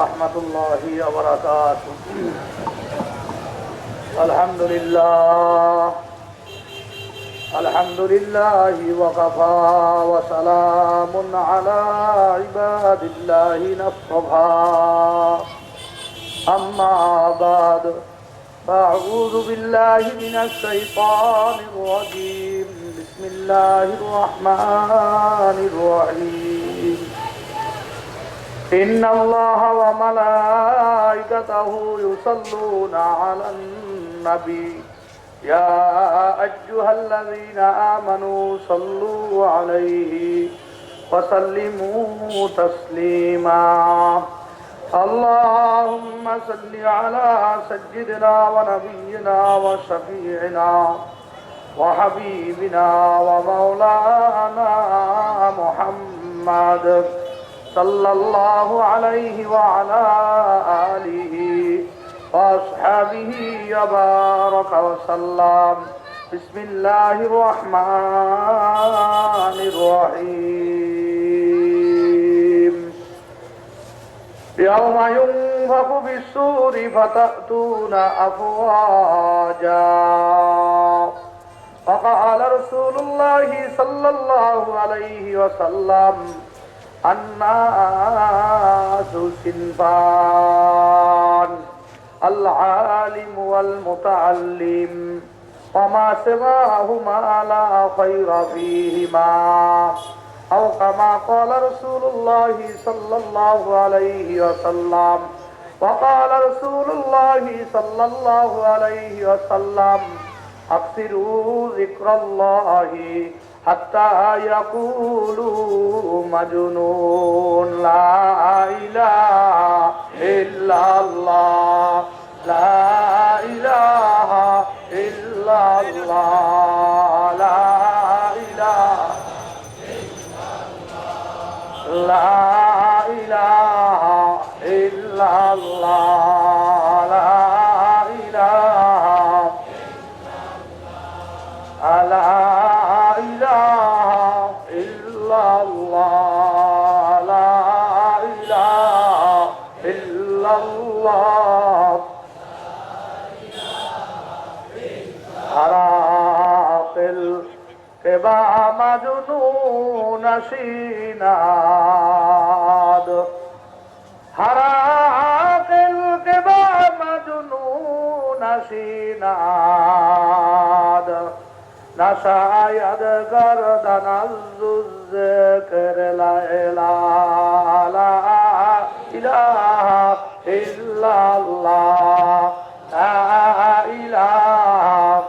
ورحمة الله وبركاته. الحمد لله. الحمد لله وكفى وسلام على عباد الله نصطفى أما بعد فأعوذ بالله من الشيطان الرجيم. بسم الله الرحمن الرحيم. إن الله وملائكته يصلون على النبي. يا أيها الذين آمنوا صلوا عليه وسلموا تسليما. اللهم صل على سيدنا ونبينا وشفيعنا وحبيبنا ومولانا محمد. صلى الله عليه وعلى آله وأصحابه وبارك وسلم بسم الله الرحمن الرحيم يوم ينفخ بالسور فتأتون أفواجا وقال رسول الله صلى الله عليه وسلم الناس صنفان العالم والمتعلم وما سواهما لا خير فيهما أو كما قال رسول الله صلى الله عليه وسلم وقال رسول الله صلى الله عليه وسلم أكثروا ذكر الله حتى يقولوا مجنون لا إله إلا الله لا إله إلا الله لا إله لا إله إلا الله لا إله لا إله كبا مجنون شيناد حراقل كبا مجنون شيناد نشاید گردن از ذکر لا اله لا اله الا الله لا اله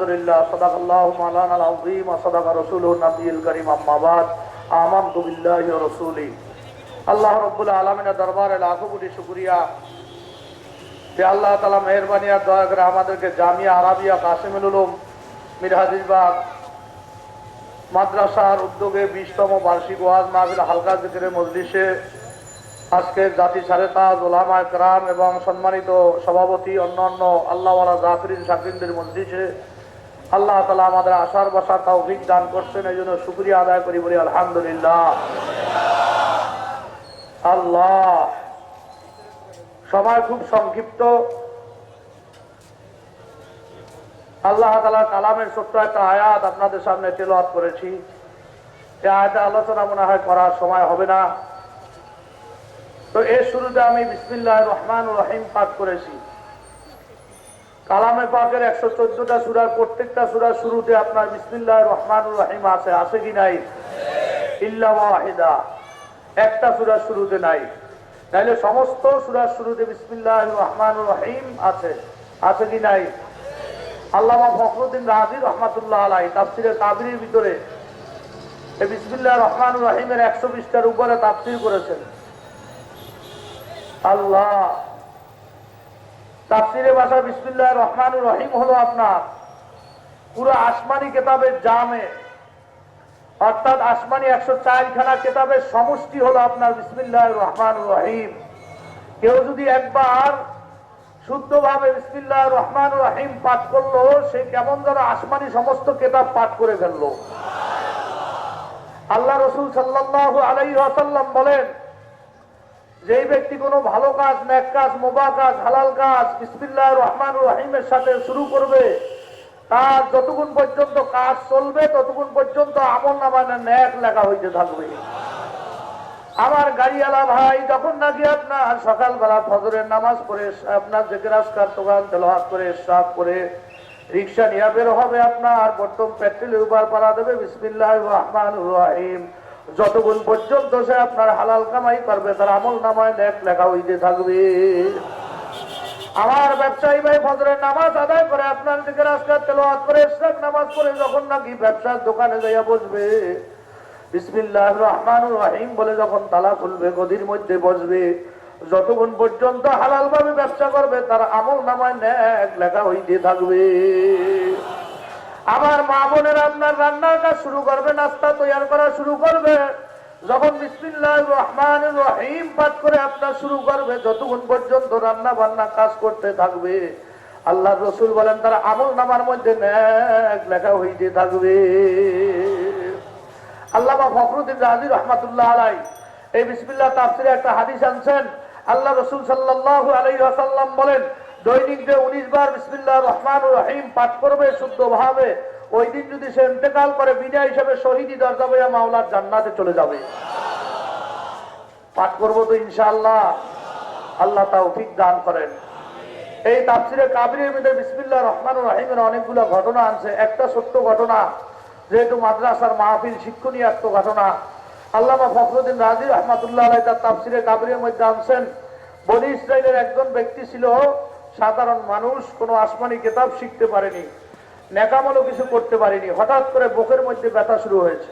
আলহামদুলিল্লাহ সদাক আল্লাহ মালান আল আজিম সদাক করিম আম্মাবাদ আল্লাহ দরবারে লাখো কোটি যে আল্লাহ আর দয়া করে আমাদেরকে জামিয়া আরাবিয়া কাসিমুল উলুম মিরহাজিবাগ মাদ্রাসার উদ্যোগে বিশতম বার্ষিক ওয়াজ মাহবিল হালকা জিকিরের মজলিসে আজকে জাতি সাড়ে তাজ ওলামা একরাম এবং সম্মানিত সভাপতি অন্য অন্য আল্লাহওয়ালা জাফরিন মজলিসে আল্লাহ তালা আমাদের আসার বসার তৌফিক দান করছেন এই জন্য শুক্রিয়া আদায় করি বলি, আলহামদুলিল্লাহ। আল্লাহ সময় খুব সংক্ষিপ্ত। আল্লাহ তালা কালামের ছোট্ট একটা আয়াত আপনাদের সামনে তেলাওয়াত করেছি। যে আয়াতে আলোচনা মনে হয় করার সময় হবে না। তো এর শুরুতে আমি বিসমিল্লাহ রহমান রহিম পাঠ করেছি। কালামে পাকের একশো চোদ্দটা সুরার প্রত্যেকটা সুরার শুরুতে আপনার বিসমিল্লাহ রহমান রহিম আছে। আছে কি নাই? ইল্লা ওয়াহিদা। একটা সুরার শুরুতে নাই। তাহলে সমস্ত সুরার শুরুতে বিসমিল্লাহ রহমান রহিম আছে। আছে কি নাই? আল্লামা ফখরুদ্দিন রাজি রহমাতুল্লাহ আলাই তাফসিরের কাবিরের ভিতরে বিসমিল্লাহ রহমান রাহিমের একশো বিশটার উপরে তাফসির করেছেন। আল্লাহ! তাফসিরের ভাষা বিসমিল্লাহ রহমান রহিম হলো আপনার। পুরো আসমানি কেতাবের জামে, অর্থাৎ আসমানি একশো চারখানা কেতাবের সমষ্টি হলো আপনার বিসমিল্লাহ রহমান রহিম। কেউ যদি একবার শুদ্ধভাবে বিসমিল্লাহ রহমান রহিম পাঠ করল, সে কেমন যেন আসমানি সমস্ত কেতাব পাঠ করে ফেলল। আল্লাহ রসুল সাল্লাহ আলাই বলেন যেই ব্যক্তি কোনো ভালো কাজ, ন্যাক কাজ, মোবা কাজ, হালাল কাজ বিসমিল্লাহ রহমান রহিমের সাথে শুরু করবে, তার যতক্ষণ পর্যন্ত কাজ চলবে ততক্ষণ পর্যন্ত আমল নামায় ন্যাক লেখা হইতে থাকবে। আমার গাড়িওয়ালা ভাই, যখন নাকি আপনার সকালবেলা ফজরের নামাজ পড়ে, আপনার জেকেরাজকার দোকান তেলাহাত করে সাফ করে, রিক্সা নিয়ে বের হবে আপনার, প্রথম পেট্রোলের উপর পাড়া দেবে বিসমিল্লাহ রহমান রহিম। যতক্ষণ পর্যন্ত সে আপনার হালাল কামাই করবে, তার আমল নামায় ন্যাক লেখা হইতে থাকবে। আমার ব্যবসায়ী ভাই ফজরের নামাজ আদায় করে আপনার দিকে রাস্তার তেলোয়াত করে ইসলাম নামাজ পড়ে যখন নাকি ব্যবসার দোকানে যাইয়া বসবে বিসমিল্লাহ রহমান রহিম বলে যখন তালা খুলবে, গদির মধ্যে বসবে যতক্ষণ পর্যন্ত হালাল ভাবে ব্যবসা করবে, তার আমল নামায় ন্যাক লেখা হইতে থাকবে। আমার মা বোনের আপনার রান্নার কাজ শুরু করবে, নাস্তা তৈরি করা শুরু করবে। যখন বিসমিল্লাহ রহমান রহিম পাঠ করে আপনার শুরু করবে, যতক্ষণ পর্যন্ত রান্না বান্না কাজ করতে থাকবে আল্লাহ রসুল বলেন, তার আমল নামার মধ্যে লেখা হইতে থাকবে। আল্লামা ফখরুদ্দিন রাজি রহমাতুল্লাহ আলাই এই বিসমিল্লাহ তাফসিরে একটা হাদিস আনছেন। আল্লাহ রসুল সাল্লাহ আলাই আসাল্লাম বলেন দৈনিক যে উনিশ বার বিসমিল্লাহ রহমান রহিম পাঠ করবে শুদ্ধ ভাবে ওই দিন যদি সে ইন্তেকাল করে বিনা হিসাবে শহীদি দরজা বইয়া মাওলার জান্নাতে চলে যাবে। পাঠ করব তো ইনশাআল্লাহ। আল্লাহ তৌফিক দান করেন। এই তাফসিরে কাবিরের মধ্যে বিসমিল্লাহ রহমান রহিমের অনেকগুলো ঘটনা আনছে একটা সত্য ঘটনা, যেহেতু মাদ্রাসার মাহফিল শিক্ষণীয় একটা ঘটনা। আল্লামা ফখরুদ্দিন রাজি রহমাতুল্লাহ তার তাফসিরে কাবিরের মধ্যে আনছেন, বনি ইসরায়েলের একজন ব্যক্তি ছিল সাধারণ মানুষ কোনো আসমানি কেতাব শিখতে পারেনি নেকামলও কিছু করতে পারেনি। হঠাৎ করে বুকের মধ্যে ব্যথা শুরু হয়েছে।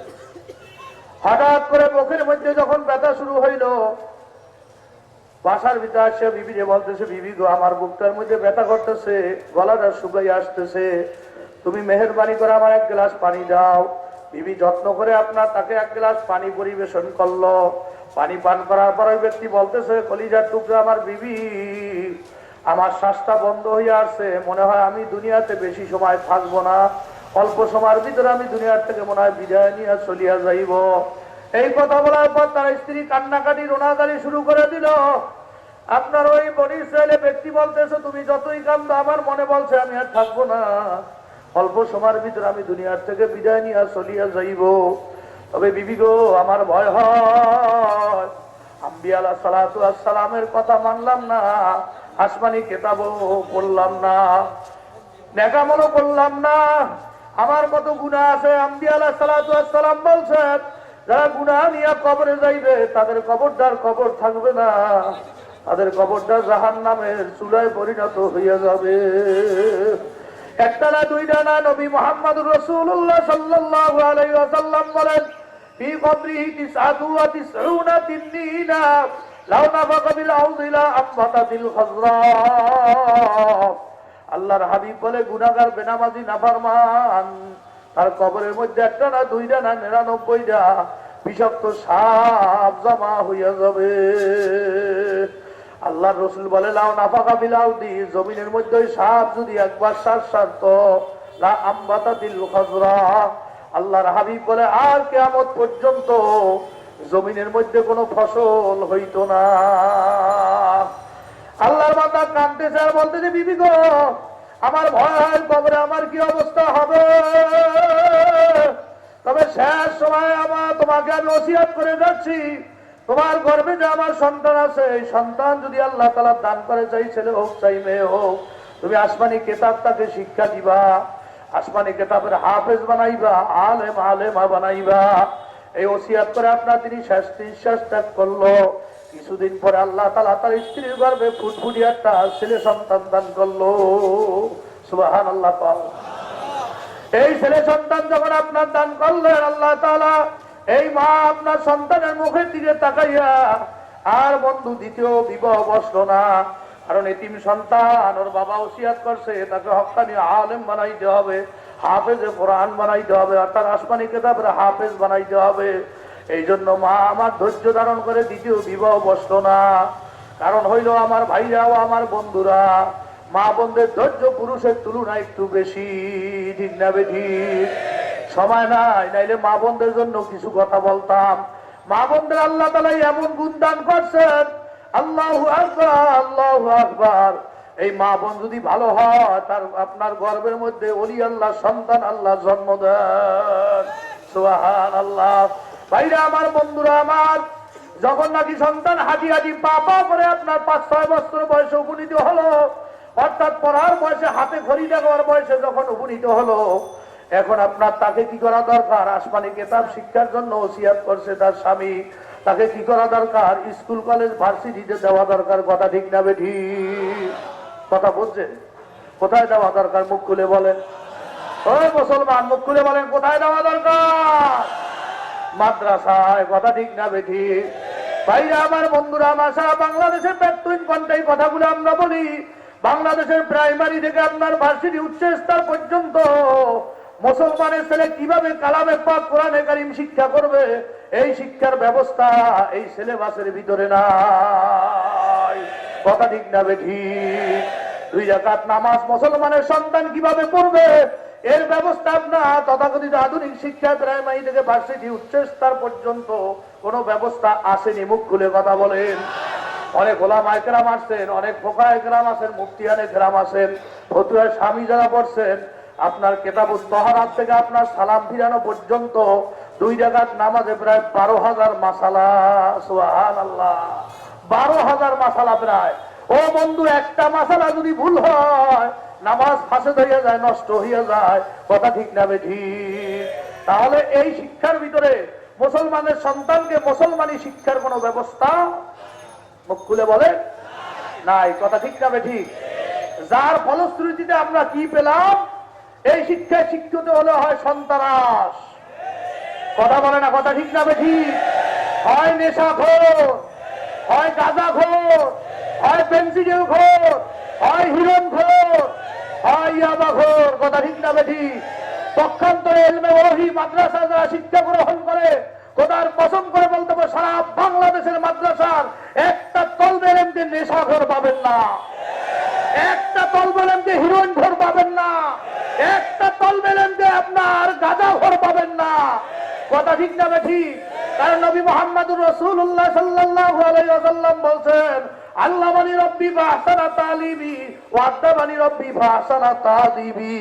হঠাৎ করে বুকের মধ্যে যখন ব্যথা শুরু হইল, বাসার ভিতরে আসে, বিবি যে বলতেছে, বিবি গো, আমার বুকটার মধ্যে ব্যথা করতেছে, গলাটা শুকাই আসতেছে। তুমি মেহরবানি করে আমার এক গ্লাস পানি দাও। বিবি যত্ন করে আপনার তাকে এক গ্লাস পানি পরিবেশন করল। পানি পান করার পর ওই ব্যক্তি বলতেছে, কলিজার টুকরা আমার বিবি। আমার শ্বাসটা বন্ধ হয়ে আসছে। মনে হয় আমি দুনিয়াতে বেশি সময় থাকব না। অল্প সময়ের ভিতরে আমি দুনিয়ার থেকে মনে হয় বিদায় নিয়ে চলিয়া যাইব। এই কথা বলার পর তার স্ত্রী কান্নাকাটি রোনাকারি শুরু করে দিল। আপনার ওই বনি ইসরায়েলে ব্যক্তি বলতেছে, তুমি যতই কান্দো, আমার মনে বলছে আমি আর থাকব না। অল্প সময়ের ভিতরে আমি দুনিয়ার থেকে বিদায় নিয়ে চলিয়া যাইব। তবে বিবি গো, আমার ভয় হয়। আম্বি আলা সালাতু সালামের কথা মানলাম না। আসমানি কেতাবও পড়লাম না নেকামলও করলাম না আমার কত গুণা আছে আম্বি আলা সালাতু সালাম বলছেন যারা গুণা নিয়ে কবরে যাইবে তাদের কবরটার কবর থাকবে না তাদের কবরটা জাহান নামের চুলায় পরিণত হইয়া যাবে একটা না দুইটা না নবী মোহাম্মদ রসুল্লাহ সাল্লাহ আলাইসাল্লাম বলেন في قبره تسعة وتسعون تنينا লা আল্লাহর হাবিব বলে গুনাগার বেনামাজি নাফরমান তার কবরের মধ্যে একটা না দুইটা না নিরানব্বইটা বিষাক্ত সাপ জমা হইয়া যাবে। আল্লাহ রসুল বলে লাও নাফাকা বিলাও দি। জমিনের মধ্যে সাপ যদি একবার সার সারত, লা আম্বাতা দিল খাজরা আল্লাহর হাবিব বলে, আর কেয়ামত পর্যন্ত জমিনের মধ্যে কোনো ফসল হইতো না। আল্লাহর মাতা কানতেছে আর বলতেছে, বিবি গো, আমার ভয় হয় কবরে আমার কি অবস্থা হবে? তবে শেষ সময় আমার তোমাকে আমি ওসিয়াত করে যাচ্ছি। তোমার গর্বে যে আমার সন্তান আছে, এই সন্তান যদি আল্লাহ তালা দান করে, চাই ছেলে হোক, চাই মেয়ে হোক, তুমি আসমানি কেতাব তাকে শিক্ষা দিবা, আসমানি কেতাবের হাফেজ বানাইবা, আলেম, আলেমা বানাইবা। এই ওসিয়াত করে আপনার তিনি শেষ নিঃশ্বাস ত্যাগ করল। কিছুদিন পরে আল্লাহ তালা তার স্ত্রীর গর্ভে ফুটফুটি একটা ছেলে সন্তান দান করল। সুবাহান আল্লাহ পাও এই ছেলে সন্তান যখন আপনার দান করলেন, আল্লাহ তালা এই মা আপনার সন্তানের মুখের দিকে তাকাইয়া, আর বন্ধু দ্বিতীয় বিবাহ বসল না। কারণ এতিম সন্তান, ওর বাবা ওসিয়াত করছে, তাকে হকানি আলেম বানাইতে হবে। হাফেজে কোরআন বানাইতে হবে অর্থাৎ আসমানি কেতাবের হাফেজ বানাইতে হবে। এই জন্য মা, আমার ধৈর্য ধারণ করে দ্বিতীয় বিবাহ বসল না। কারণ হইল আমার ভাইরাও আমার বন্ধুরা, মা বোনদের ধৈর্য পুরুষের তুলনায় একটু বেশি, ঠিক না বেঠি সময় নাই, নাইলে মা বোনদের জন্য কিছু কথা বলতাম। মা বোনদের আল্লাহ তালাই এমন গুণদান করছেন, আল্লাহ আকবার আল্লাহ আকবার। এই মা বোন যদি ভালো হয়, তার আপনার গর্বের মধ্যে অলি আল্লাহ, সন্তান আল্লাহ জন্ম দেন। আল্লাহ ভাইরা আমার, বন্ধুরা আমার, যখন নাকি সন্তান হাজি হাজি পা পা করে আপনার পাঁচ, ছয় বছর বয়সে উপনীত হলো, অর্থাৎ পড়ার বয়সে হাতে ঘড়ি দেওয়ার বয়সে যখন উপনীত হলো, এখন আপনার তাকে কি করা দরকার? আসমানি কেতাব শিক্ষার জন্য ওসিয়াত করছে তার স্বামী। তাকে কি করা দরকার? স্কুল, কলেজ, ভার্সিটিতে দেওয়া দরকার। কথা ঠিক না বেঠি কথা বলছেন কোথায় দেওয়া দরকার? মুখ খুলে বলেন। ওই মুসলমান, মুখ খুলে বলেন, কোথায় দেওয়া দরকার? মাদ্রাসায় কথা ঠিক না বেঠি। ভাইরা আমার বন্ধুরা সারা বাংলাদেশের প্রাক্তন কন্টাই কথাগুলো আমরা বলি। বাংলাদেশের প্রাইমারি থেকে আপনার ভার্সিটি উচ্চ স্তর পর্যন্ত মুসলমানের ছেলে কীভাবে কালামে পাক কোরআনে কারিম শিক্ষা করবে? এই শিক্ষার ব্যবস্থা এই সিলেবাসের ভিতরে নাই। কথা ঠিক না দুই রাকাত নামাজ মুসলমানের সন্তান কীভাবে পড়বে? এর ব্যবস্থা আপনার। তথাকথিত আধুনিক শিক্ষা প্রাইমারি থেকে ভার্সিটি উচ্চ স্তর পর্যন্ত কোনো ব্যবস্থা আসেনি। মুখ খুলে কথা বলেন। অনেক ওলাম আয়করাম আসছেন, অনেক ফোকা একরাম আছেন মুফতিয়ান একরাম আছেন ফতুয়ার স্বামী যারা পড়ছেন, আপনার কেতাব তহারাত থেকে আপনার সালাম ফিরানো পর্যন্ত দুই জায়গার নামাজে প্রায় বারো হাজার মাসালা সোহান আল্লাহ বারো হাজার মাসালা প্রায়। ও বন্ধু, একটা মাসালা যদি ভুল হয়, নামাজ ফাঁসে হইয়া যায়, নষ্ট হইয়া যায়, কথা ঠিক না বেঠি। তাহলে এই শিক্ষার ভিতরে মুসলমানের সন্তানকে মুসলমানি শিক্ষার কোনো ব্যবস্থা মুখ খুলে বলে? নাই, কথা ঠিক না ঠিক যার ফলশ্রুতিতে আমরা কি পেলাম? এই শিক্ষায় শিক্ষিত হলে হয় সন্তানাস কথা বলে না, কথা ঠিক না ঠিক হয় নেশা ঘোর হয় গাঁজা ঘোর হয় পেন্সিলের ঘোর হয় হিরণ ঘোর হয় ইয়াবা ঘোর কথা ঠিক না ঠিক পক্ষান্তরে এলমে ওহি মাদ্রাসা যারা শিক্ষা গ্রহণ করে খোদার পছন্দ করে বলতে পারে সারা বাংলাদেশের মাদ্রাসার একটা তল তলবের নেশা ঘর পাবেন না। একটা তলবের এমনি হিরোইন ঘর পাবেন না। একটা তলবের এমনি আপনার গাঁজা ঘর পাবেন না। কথা ঠিক না ঠিক নবী রসুল্লাহ বলছেন আল্লাহ মানি রব্বি তালিবি ওয়াদ্দাবানি রব্বি ফাহসানা তাদিবি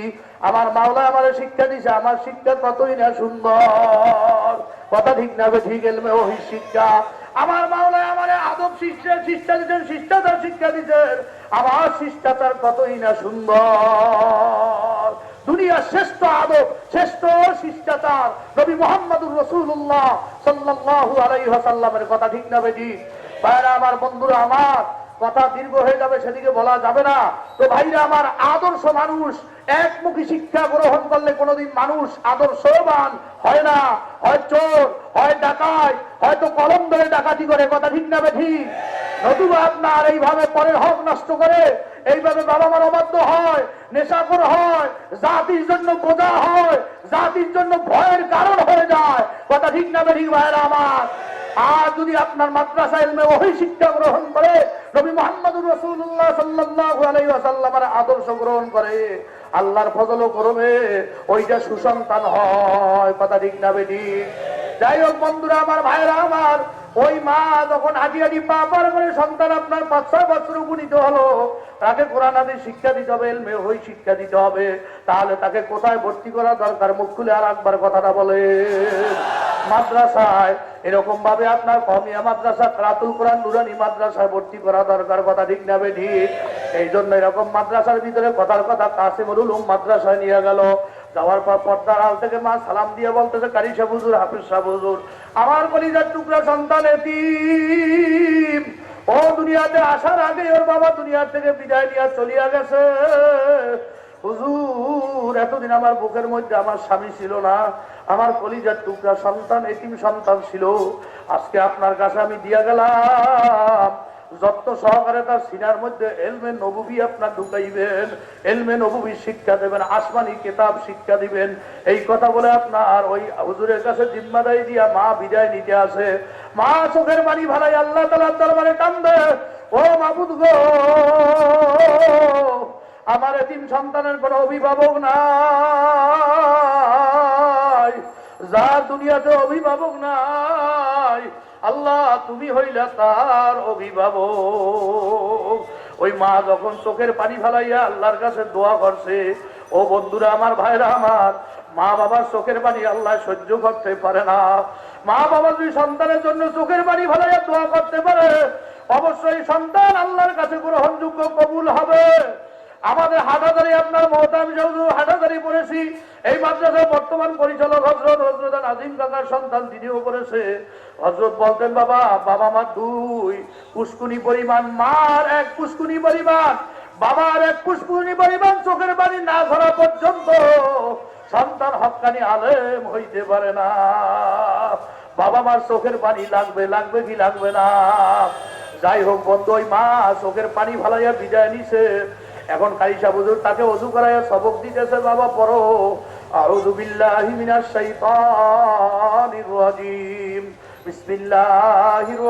আমার মাওলা আমারে শিক্ষা দিছে, আমার শিক্ষা কতই না সুন্দর। কথা ঠিক না ঠিক এলমে ওহি শিক্ষা। আমার মাওলা আমারে আদব শিক্ষা শিক্ষা দিচ্ছেন শিষ্টাচার শিক্ষা দিচ্ছেন আমার শিষ্টাচার কতই না সুন্দর। দুনিয়ার শ্রেষ্ঠ আদব, শ্রেষ্ঠ শিষ্টাচার, নবী মোহাম্মদুর রসুল্লাহ সাল্লাল্লাহু আলাইহি ওয়াসাল্লামের কথা ঠিক না বেটি ভাইরা আমার, বন্ধুরা আমার, কথা দীর্ঘ হয়ে যাবে, সেদিকে বলা যাবে না। তো ভাইরা আমার, আদর্শ মানুষ, একমুখী শিক্ষা গ্রহণ করলে কোনোদিন মানুষ আদর্শবান হয় না। হয় চোর, হয় ডাকায় হয়তো কলম ধরে ডাকাতি করে, কথা ঠিক না ঠিক নতুবা আপনার এইভাবে পরের হক নষ্ট করে এইভাবে বাবা মার অবাধ্য হয়, নেশাখোর হয়, জাতির জন্য বোঝা হয়, জাতির জন্য ভয়ের কারণ হয়ে যায়। কথা ঠিক না ঠিক ভাইরা আমার? আর যদি আপনার মাদ্রাসা এলমে ওই শিক্ষা গ্রহণ করে, নবী মোহাম্মদুর রসুল্লাহ সাল্লাল্লাহু আলাইহি ওয়াসাল্লামের আদর্শ গ্রহণ করে, আল্লাহর ফজল করবে, ওইটা সুসন্তান হয়। কথা ঠিক না বেটি যাই হোক বন্ধুরা আমার ভাইরা আমার ওই মা যখন হাজি হাজি পা পার করে সন্তান আপনার পাঁচ ছয় বছর উপনীত হলো, তাকে কোরআন আদি শিক্ষা দিতে হবে এলমে ওই শিক্ষা দিতে হবে। তাহলে তাকে কোথায় ভর্তি করা দরকার? মুখ খুলে আর একবার কথাটা বলে। মাদ্রাসায় এরকম ভাবে আপনার কমিয়া মাদ্রাসা রাতুল কোরআন, নুরানি মাদ্রাসায় ভর্তি করা দরকার, কথা ঠিক না ঠিক এই জন্য এরকম মাদ্রাসার ভিতরে কথার কথা কাসিমুল উলুম মাদ্রাসায় নিয়ে গেল। যাওয়ার পর পর্দার আল থেকে মা সালাম দিয়ে বলতেছে, কারি সাহ হুজুর, হাফিজ সাহ হুজুর, আমার কলিজার টুকরা সন্তান এতিম। ও দুনিয়াতে আসার আগে ওর বাবা দুনিয়ার থেকে বিদায় নিয়ে চলিয়া গেছে। হুজুর, এতদিন আমার বুকের মধ্যে আমার স্বামী ছিল না, আমার কলিজার টুকরা সন্তান, এতিম সন্তান ছিল। আজকে আপনার কাছে আমি দিয়া গেলাম। যত্ন সহকারে তার সিনার মধ্যে এলমে নবুবি আপনার ঢুকাইবেন, এলমে নবুবি শিক্ষা দেবেন, আসমানি কেতাব শিক্ষা দিবেন। এই কথা বলে আপনার ওই হুজুরের কাছে জিম্মাদারি দিয়া মা বিদায় নিতে আসে। মা চোখের বাড়ি ভালাই আল্লাহ তালার দরবারে কান্দে, ও মাবুদ গো, আমার এতিম সন্তানের কোনো অভিভাবক নাই, যার দুনিয়াতে অভিভাবক নাই আল্লাহ, তুমি হইলে তার অভিভাবক। ওই মা যখন চোখের পানি ফেলাইয়া আল্লাহর কাছে দোয়া করছে, ও বন্ধুরা, আমার ভাইরা আমার, মা বাবার চোখের পানি আল্লাহ সহ্য করতে পারে না। মা বাবা যদি সন্তানের জন্য চোখের পানি ফেলাইয়া দোয়া করতে পারে, অবশ্যই সন্তান আল্লাহর কাছে গ্রহণযোগ্য কবুল হবে। আমাদের হাটাদারি, আপনার মহতাম হাটাদারি পড়েছি। এই মাদ্রাসার বর্তমান পরিচালক হজরত হজরত আজিম কাকার সন্তান, তিনিও পড়েছে। হজরত বলতেন, বাবা বাবা মা দুই, পুষ্কুনি পরিমাণ মার এক পুষ্কুনি পরিমাণ, বাবার এক পুষ্কুনি পরিমাণ চোখের বাড়ি না ধরা পর্যন্ত সন্তান হকানি আলেম হইতে পারে না। বাবা মার চোখের পানি লাগবে লাগবে কি লাগবে না? যাই হোক বন্ধু, ওই মা চোখের পানি ভালাইয়া বিদায় নিছে। এখন কাইসা বুজুর তাকে অজু করাইয়া সবক দিতেছে বাবা, পড়ো। আউযু বিল্লাহি মিনাশ শাইতানির রাজিম। বিসমিল্লাহির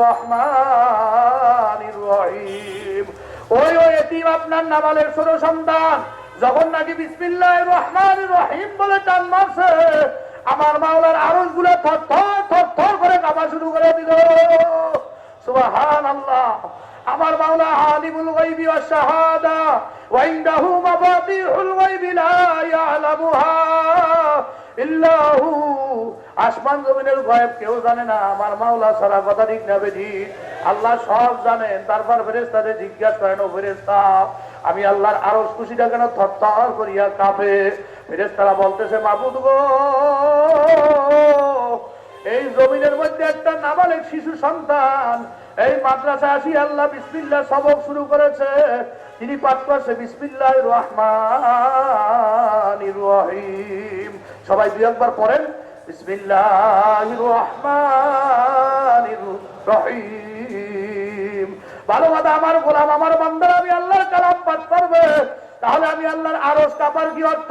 ওই ওই এতিম আপনার নামালের ছোট সন্তান, যখন নাকি বিসমিল্লাহির রহমানির রহিম বলে টান মারছে, আমার মাওলার আরজগুলো থর থর থর করে কাঁপা শুরু করে দিল। আল্লাহ আমার মাওলা আলিমুল গায়বি ওয়াস শাহাদা, ওয়া ইনদাহু মাফাতিহুল গায়বি লা ইয়ালামুহা ইল্লা হু আসমান জমিনের গায়েব কেউ জানে না, আমার মাওলা সারা কথা ঠিক না বেদি আল্লাহ সব জানেন, তারপর ফেরেশতাদের জিজ্ঞাসা করেন, ও ফেরেশতা, আমি আল্লাহর আরশ খুশিটা কেন থরথর করিয়া কাঁপে? ফেরেশতারা বলতেছে, মাবুদ গো, এই জমিনের মধ্যে একটা নাবালেক শিশু সন্তান এই মাদ্রাসা আসি আল্লাহ বিসমিল্লাহ সবক শুরু করেছে। তিনি পাঠ করছে বিসমিল্লাহ রহমান রহিম। সবাই দুই একবার পড়েন। বিসমিল্লাহ রহমান রহিম। ভালো কথা, আমার গোলাম, আমার বান্দার আমি আল্লাহর কালাম পাঠ করবে। তাহলে আমি আল্লাহর আরস কাপার কি অর্থ?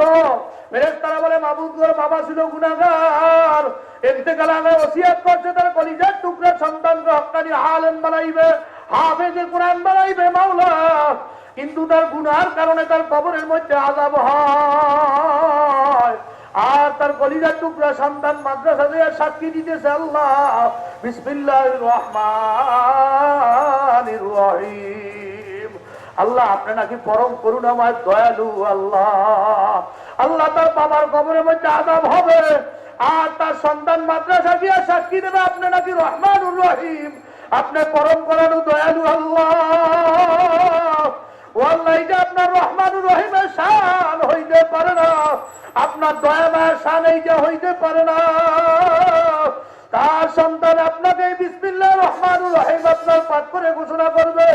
তারা বলে মাবুদুর বাবা ছিল গুনাগার আগে ওসিয়াত করছে, তার কলিজার টুকরা সন্তানকে হকানি আলেম বানাইবে হাফেজে কোরআন বানাইবে মাওলা। কিন্তু তার গুনার কারণে তার কবরের মধ্যে আজাব হয়। আর তার কলিজার টুকরা সন্তান মাদ্রাসা দিয়ে সাক্ষী দিতেছে আল্লাহ। বিসমিল্লাহির রহমানির রহিম। আল্লাহ, আপনি নাকি পরম করুণাময়, দয়ালু আল্লাহ। আল্লাহ, তার বাবার কবরের মধ্যে আদাব হবে। আর তার সন্তান মাদ্রাসা দিয়ে সাক্ষী দেবে আপনি নাকি রহমানুর রহিম? আপনার পরম করানু দয়ালু আল্লাহ। ও আপনার রহমানুর রহিমের শান হইতে পারে না, আপনার দয়া মায়ের শান এইটা হইতে পারে না। তার সন্তান আপনাকে বিসমিল্লাহ রহমানুর রহিম আপনার পাঠ করে ঘোষণা করবে।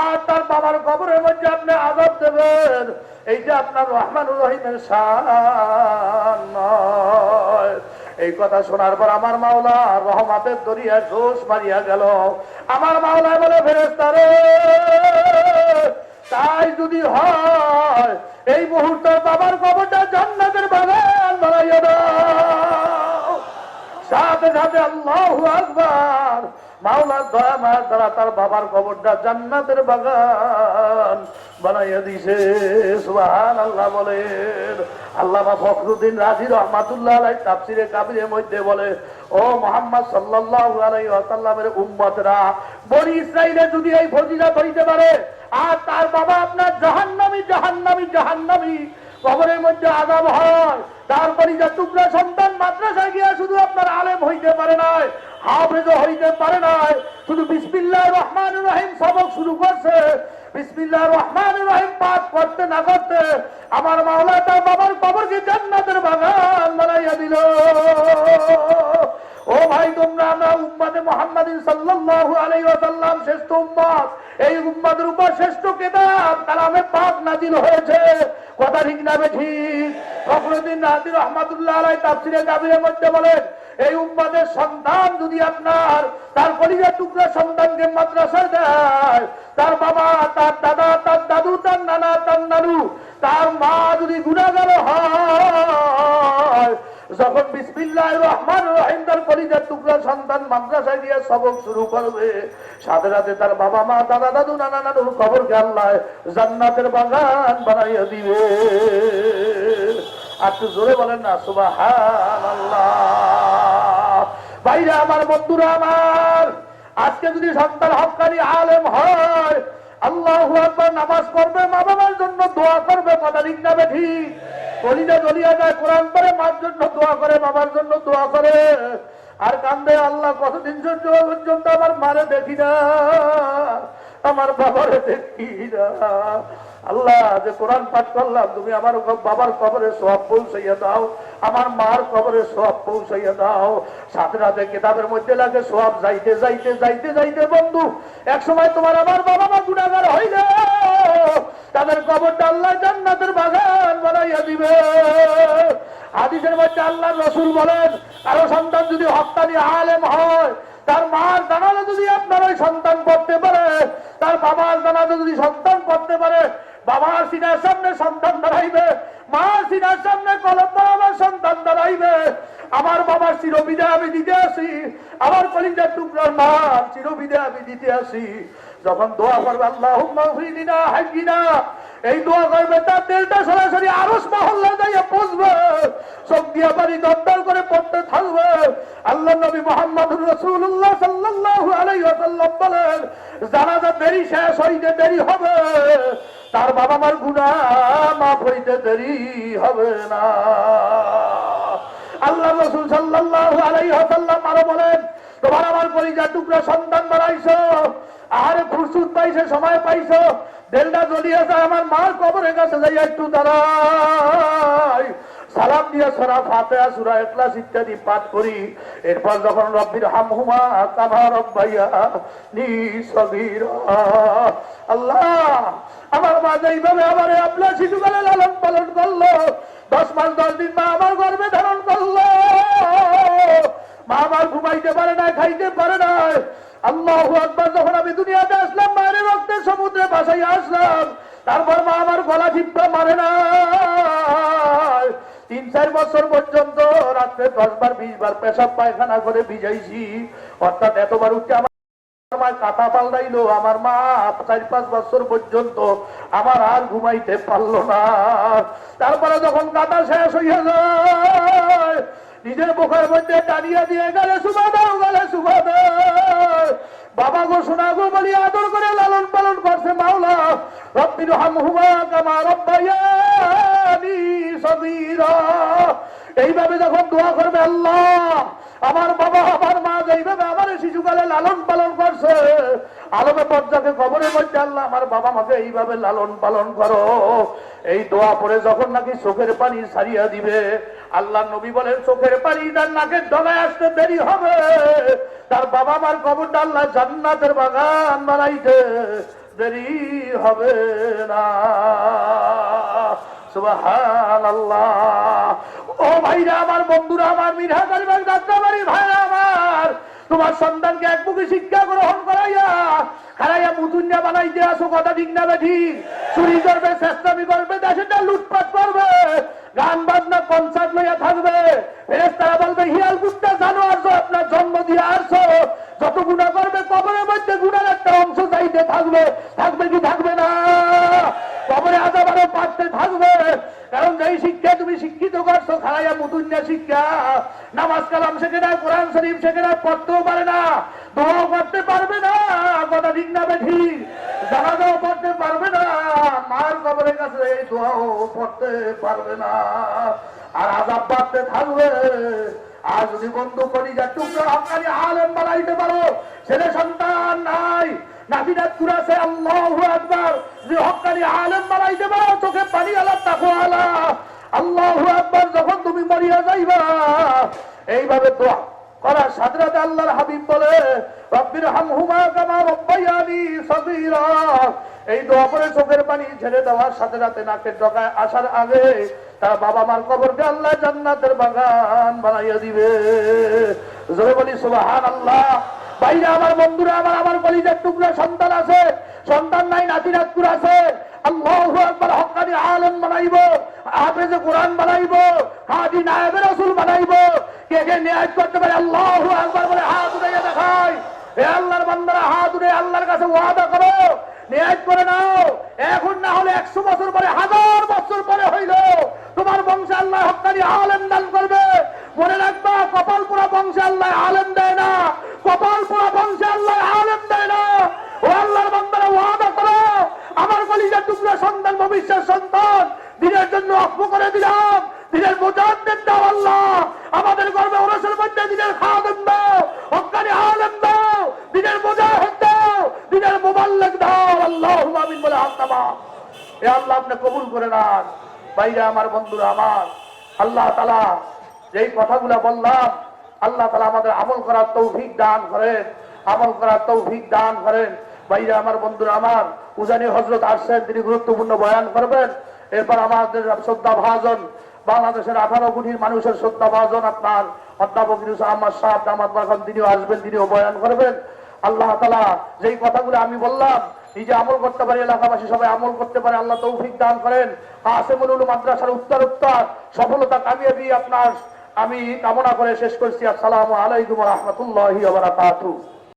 আর তার বাবার কবরের মধ্যে আপনি আদব দেবেন। এইটা আপনার রহমানুর রহিমের শান এই কথা শোনার পর আমার মাওলা রহমাতের দরিয়া জোশ মারিয়া গেল। আমার মাওলা বলে ফেরেস্তারে তাই যদি হয়, এই মুহূর্তে বাবার কবরটা জান্নাতের বাগান বানাইয়া দাও। সাথে সাথে আল্লাহ আকবার। মাওলার দয়া মায়ের দ্বারা তার বাবার কবরটা জান্নাতের বাগান বানাইয়া দিছে সুবহান আল্লাহ বলেন। আল্লামা ফখরুদ্দিন রাজি রহমাতুল্লাহ আলাই তাফসিরে কাবিরের মধ্যে বলে, ও মোহাম্মদ সাল্লাল্লাহু আলাইহি ওয়াসাল্লামের উম্মতরা, বনি ইসরাইলে যদি এই ফজিলত হইতে পারে, আর তার বাবা আপনার জাহান্নামী জাহান্নামী জাহান্নামী কবরের মধ্যে আজাব হয়। তারপরে যা টুকরা সন্তান মাদ্রাসায় গিয়া শুধু আপনার আলেম হইতে পারে নাই হাফেজ হইতে পারে নাই, শুধু বিসমিল্লাহ রহমান রহিম সবক শুরু করছে। বিসমিল্লাহ রহমান রহিম পাঠ করতে না করতে আমার মাওলা তার বাবার কবরকে জান্নাতের বাগান বানাইয়া দিল। ও ভাই, তোমরা আমরা উম্মাদে মোহাম্মদিন সাল্লাল্লাহু আলাইহি ওয়াসাল্লাম শ্রেষ্ঠ উম্মত এই উম্মাদের উপর শ্রেষ্ঠ কিতাব কালামে পাক নাজিল হয়েছে। কথা ঠিক না বেঠি ফখরুদ্দিন রাজি রহমাতুল্লাহ আলাই তাফসিরে কাবিরের মধ্যে বলেন, এই উম্মাদের সন্তান যদি আপনার তার পরিবার টুকরা সন্তানকে মাদ্রাসায় দেয়, তার বাবা, তার দাদা, তার দাদু, তার নানা, তার নানু, তার মা যদি গুণাগার হয় যখন বিসমিল্লাহ রহমান রহিম তার কলিজার টুকরা সন্তান মাদ্রাসায় গিয়ে সবক শুরু করবে, সাথে সাথে তার বাবা মা, দাদা দাদু, নানা নানুর খবরকে আল্লাহ জান্নাতের বাগান বানাইয়া দিবে। আর একটু জোরে বলেন না সুবাহ বাইরে আমার বন্ধুরা, আমার, আজকে যদি সন্তান হকানি আলেম হয় আল্লাহ নামাজ পড়বে, মা বাবার জন্য দোয়া করবে কথা কলিজা জ্বলিয়া যায়, কোরআন করে মার জন্য দোয়া করে, বাবার জন্য দোয়া করে। আর কান্দে, আল্লাহ কতদিন সহ্য পর্যন্ত আমার মারে দেখি না, আমার বাবারে দেখি না। আল্লাহ, যে কোরআন পাঠ করলাম, তুমি আমার বাবার কবরে সব পৌঁছাইয়া দাও, আমার মার কবরে সব পৌঁছাইয়া দাও। সাথে সাথে কেতাবের মধ্যে লাগে সব যাইতে যাইতে যাইতে যাইতে, বন্ধু, এক সময় তোমার আমার বাবা মা গুণাগার হইলে। তাদের কবরটা আল্লাহ জান্নাতের বাগান বানাইয়া দিবে। হাদিসের মধ্যে আল্লাহ রসুল বলেন, কারও সন্তান যদি হকানি আলেম হয়, তার মার জানালে যদি আপনার ওই সন্তান পড়তে পারে, তার বাবার জানালে যদি সন্তান পড়তে পারে বাবার সিনার সামনে সন্তান দাঁড়াইবে মার সিনার সামনে কলম আমার সন্তান দাঁড়াইবে। আমার বাবার চিরবিদায় আমি দিতে আসি, আমার কলিজার টুকরার মা চিরবিদায় আমি দিতে আসি। যখন দোয়া করবে আল্লাহ হুম্মা হাইনা এই দোয়া করবে, তার তেলটা সরাসরি আরস মহল্লা যাইয়া পৌঁছবে। চোখ দিয়া পানি করে পড়তে থাকবে। আল্লাহ নবী মোহাম্মদ রসুল্লাহ আলাইহি ওয়াসাল্লাম বলেন, জানাজা দেরি শেষ হইতে দেরি হবে। তার বাবা মার গুণা মাফ হইতে দেরি হবে না। আল্লাহ রসুল সাল্লাহ আলাইহি ওয়াসাল্লাম আরও বলেন, তোমার আমার পরিচয় টুকরা সন্তান বাড়াইছো আর খুরসুদ পাইছে, সময় পাইছ দেলটা জ্বলিয়েছে, আমার মার কবরের কাছে যাই একটু দাঁড়াই সালাম দিয়ে সরা ফাতেহা, সূরা ইখলাস ইত্যাদি পাঠ করি। এরপর যখন রব্বির হামহুমা কামা রব্বাইয়া নি সগীরা। আল্লাহ, আমার মা যেইভাবে আমার আপনার শিশুকালে লালন পালন করল, দশ মাস, দশ দিন মা আমার গর্বে ধারণ করল। মা আমার ঘুমাইতে পারে না, খাইতে পারে না। আল্লাহ আকবার, যখন আমি দুনিয়াতে আসলাম, মায়ের রক্তের সমুদ্রে বাসাই আসলাম, তারপর মা আমার গলা টিপটা মারে না তিন চার বছর পর্যন্ত রাত্রে দশ বার বিশ বার পেশাব পায়খানা করে ভিজাইছি। অর্থাৎ এতবার উঠে আমার আমার মা চার পাঁচ পর্যন্ত আর ঘুমাইতে পারল না। তারপরে যখন কাটা শেষ হইয়া যায় নিজের মুখের মধ্যে টানিয়া দিয়ে গেলে দাও গেলে দাও বাবা গো শোনা গো, বলি আদর করে লালন পালন করছে মাওলা। রব্বির হামহুমা কামা রব্বায়ানি সগীরা। এইভাবে যখন দোয়া করবে আল্লাহ, আমার বাবা, আমার মা যেইভাবে আমার শিশুকালে লালন পালন করছে আলমে পর্যাকে কবরের মধ্যে আল্লাহ আমার বাবা মাকে এইভাবে লালন পালন করো। এই দোয়া পরে যখন নাকি চোখের পানি সারিয়া দিবে, আল্লাহ নবী বলেন, চোখের পানি তার নাকের ডলায় আসতে দেরি হবে। তার বাবা মার কবরটা আল্লাহ জান্নাতের বাগান বানাইতে দেরি হবে না। সুবহানাল্লাহ। ও ভাইরা, আমার বন্ধুরা, আমার মিঠাগাড়ি বাগ যাত্রাবাড়ি ভাইরা আমার তোমার সন্তানকে এক মুখে শিক্ষা গ্রহণ করাইয়া, খারাইয়া মুতুন্যা বানাইতে আসো, কথা ঠিক না ঠিক চুরি করবে চেষ্টামি করবে দেশেটা লুটপাট করবে, গান বাজনা কনসার্ট লইয়া থাকবে। ফেরেস্তারা বলবে, হিয়াল গুট্টা জানো আসো আপনার জন্ম দিয়ে আসো যত গুণা করবে, কবরের মধ্যে গুণার একটা অংশ চাইতে থাকবে। থাকবে কি থাকবে না? কবরে আদাবারও পাঠতে থাকবে। কারণ যেই শিক্ষা তুমি শিক্ষিত করছ খালাইয়া মুতুন্যা শিক্ষা। নামাজ কালাম শেখে না, কোরআন শরীফ শেখে না, পড়তেও পারে না। দোয়াও করতে পারবে না, কথা ঠিক না বেঠি। জানাজাও পড়তে পারবে না, মার কবরের কাছে এই দোয়াও পড়তে পারবে না। আর আজাব পাড়তে থাকবে। আর যদি বন্ধু করি যা টুকরো হকারি আলেম বানাইতে পারো, ছেলে সন্তান নাই নাবিনাথপুর আছে আল্লাহু আকবার। যে হকানি আলেম বানাই দেবা চোখে পানি আলা তাকো আলা। আল্লাহু আকবার, যখন তুমি মরিয়া যাইবা এইভাবে দোয়া করার সাথে আল্লাহর হাবিব বলে, রব্বির হামহুমা কামা রব্বায়ানি সগীরা। এই দোয়া পরে চোখের পানি ছেড়ে দেওয়ার সাথে সাথে নাকের ডগায় আসার আগে তার বাবা মার কবরকে আল্লাহ জান্নাতের বাগান বানাইয়া দিবে। জোরে বলি সুবহান আল্লাহ বাইরে আমার বন্ধুরা, আমার আমার কলিজার টুকরা সন্তান আছে, সন্তান নাই নাতি নাতকুর আছে। আল্লাহু আকবার হক্কানি আলেম বানাইবো, হাফেজে কোরআন বানাইবো হাজি নায়েবে রাসূল বানাইবো। কে কে ন্যায় করতে পারে? আল্লাহু আকবার বলে হাত উঠাইয়া দেখায় হে আল্লাহর বান্দারা হাত উঠে আল্লাহর কাছে ওয়াদা করো। ন্যায় করে নাও। এখন না হলে একশো বছর পরে, হাজার বছর পরে হইল। তোমার বংশে আল্লাহ হক্কানি আলেম দান করবে। মনে রাখবা, কপাল পুরা বংশে আল্লাহ আলেম দেয় না। কপাল পুরা বংশে আল্লাহ আলেম দেয় না। ও আল্লাহর বান্দারা ওয়াদা করো। আমার কলিজার টুকরা সন্তান, ভবিষ্যৎ সন্তান, দিনের জন্য অক্ষ করে দিলাম, দিনের মোজাদ্দের দাও আল্লাহ। আমাদের গর্বে ওরসের মধ্যে দিনের খাদেম দাও হক্কানি আলেম দাও, দিনের মোজাহেদ দাও, দিনের মোবাল্লেক দাও। আল্লাহ আমিন বলে হাত এ আল্লাহ আপনি কবুল করে নেন। বাইরে আমার বন্ধুরা আমার, আল্লাহ তালা যেই কথাগুলো বললাম, আল্লাহ তালা আমাদের আমল করার তৌফিক দান করেন, আমল করার তৌফিক দান করেন। বাইরে আমার বন্ধুরা আমার উজানি হজরত আসছেন তিনি গুরুত্বপূর্ণ বয়ান করবেন। এরপর আমাদের শ্রদ্ধা ভাজন, বাংলাদেশের আঠারো কোটির মানুষের শ্রদ্ধা ভাজন আপনার অধ্যাপক আহমদ দামাত বারকান তিনিও আসবেন, তিনিও বয়ান করবেন। আল্লাহ তালা যেই কথাগুলো আমি বললাম, নিজে আমল করতে পারে, এলাকাবাসী সবাই আমল করতে পারে, আল্লাহ তৌফিক দান করেন। আসেমুল মাদ্রাসার উত্তর উত্তর, সফলতা কামিয়াবি আপনার আমি কামনা করে শেষ করছি। আসসালামু আলাইকুম রহমতুল্লাহি